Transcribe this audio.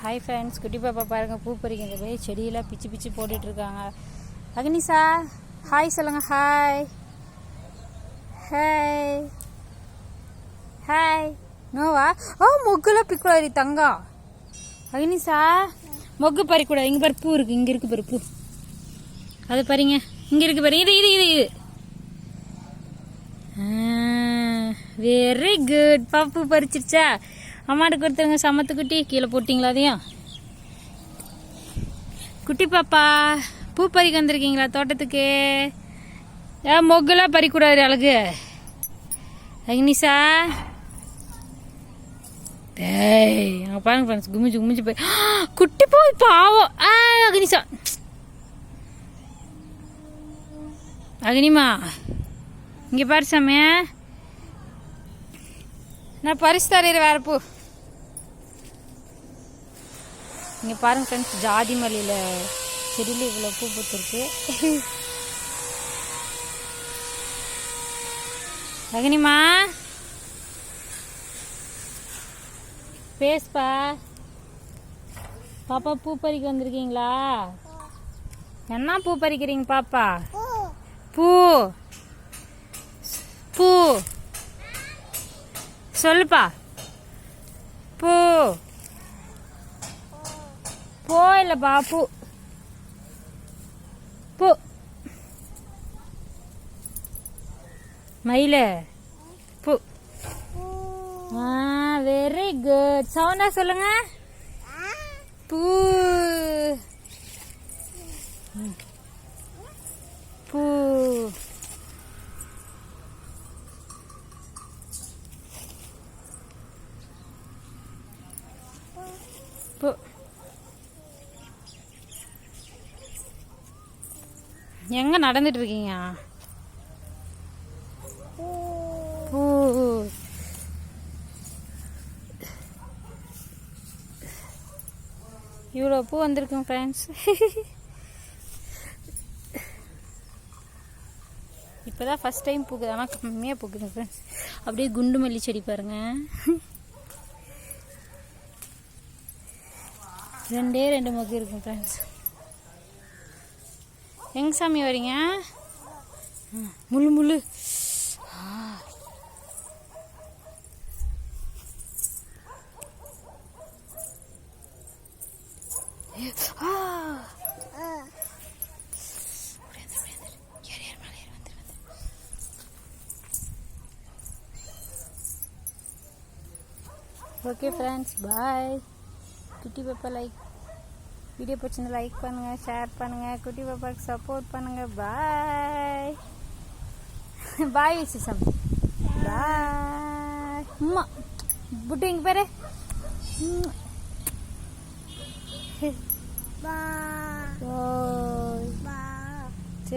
Hi friends குட்டி பாப்பா பாருங்கள் பூ பறிக்கிற போய் செடியெல்லாம் பிச்சு பிச்சு போட்டுட்டு இருக்காங்க ஹாய் சொல்லுங்க ஹாய் ஹாய் ஹாய் நோவா? ஓ மொக்குலாம் பிக்குவாரி தங்கம் அக்னிஷா மொக்கு பறிக்கூடாது. இங்கே பாரு பூ இங்கே இருக்குது பாரு பூ. அது பாருங்க. இங்கே இருக்குது பாருங்க இது இது இது இது. வெரி குட் பாப்பு பறிச்சிருச்சா? அம்மாட்டு கொடுத்துருங்க சமத்து குட்டி கீழே போட்டிங்களா அதையும் குட்டி பாப்பா பூ பறிக்க வந்திருக்கீங்களா தோட்டத்துக்கு? ஏன் மொக்குலாம் பறிக்கூடாது அழகு. அக்னிஷா. டேய் அங்கே பாருங்க ஃப்ரெண்ட்ஸ் குமிச்சு குமிஞ்சு போய். குட்டி போய் பாவம். ஆ அக்னிஷா. அக்னிமா இங்கே பாரு சாமியா. நான் பரிசு தரேன் வேறு பூ. இங்கே பாருங்க ஃப்ரெண்ட்ஸ் ஜாதி மல்லியில் செடியில் இவ்வளோ பூ பூத்துருக்கு. ரகினிமா பேஸ்பா பாப்பா பூ பறிக்க வந்திருக்கீங்களா? என்ன பூ பறிக்கிறீங்க பாப்பா? பூ. பூ. சொல்லுப்பா. பூ. போ இல்லப்பா பூ பூ. மயில பூ. ஆ வெரி குட் சவுண்டா சொல்லுங்க. பூ. பூ. பூ. எங்க நடந்துட்டு இருக்கீங்க பூ இவ்வளோ பூ வந்திருக்கும் ஃப்ரெண்ட்ஸ் இப்போ தான் ஃபஸ்ட் டைம் பூக்குது. ஆனால் கம்மியாக பூக்குது ஃப்ரெண்ட்ஸ் அப்படியே குண்டு மல்லி செடி பாருங்கள் ரெண்டே ரெண்டு மொக்கு இருக்கும் ஃப்ரெண்ட்ஸ் எங்க சாமி வரீங்க ஆ, முள்ளு முள்ளு ஆ. ஆ. ஓடியாந்துரு, ஓடியாந்துரு. ஏறு, ஏறு, மேலே ஏறு, வந்துரு, வந்துரு. ஓகே ஃப்ரெண்ட்ஸ் பாய் குட்டி பாப்பா லைக் வீடியோ பிடிச்சிருந்து லைக் பண்ணுங்க ஷேர் பண்ணுங்க குட்டி பாப்பாவுக்கு சப்போர்ட் பண்ணுங்கள் பாய் பாய் சிசம். பாய் அம்மா புட்டு இங்க பாரு? பாய்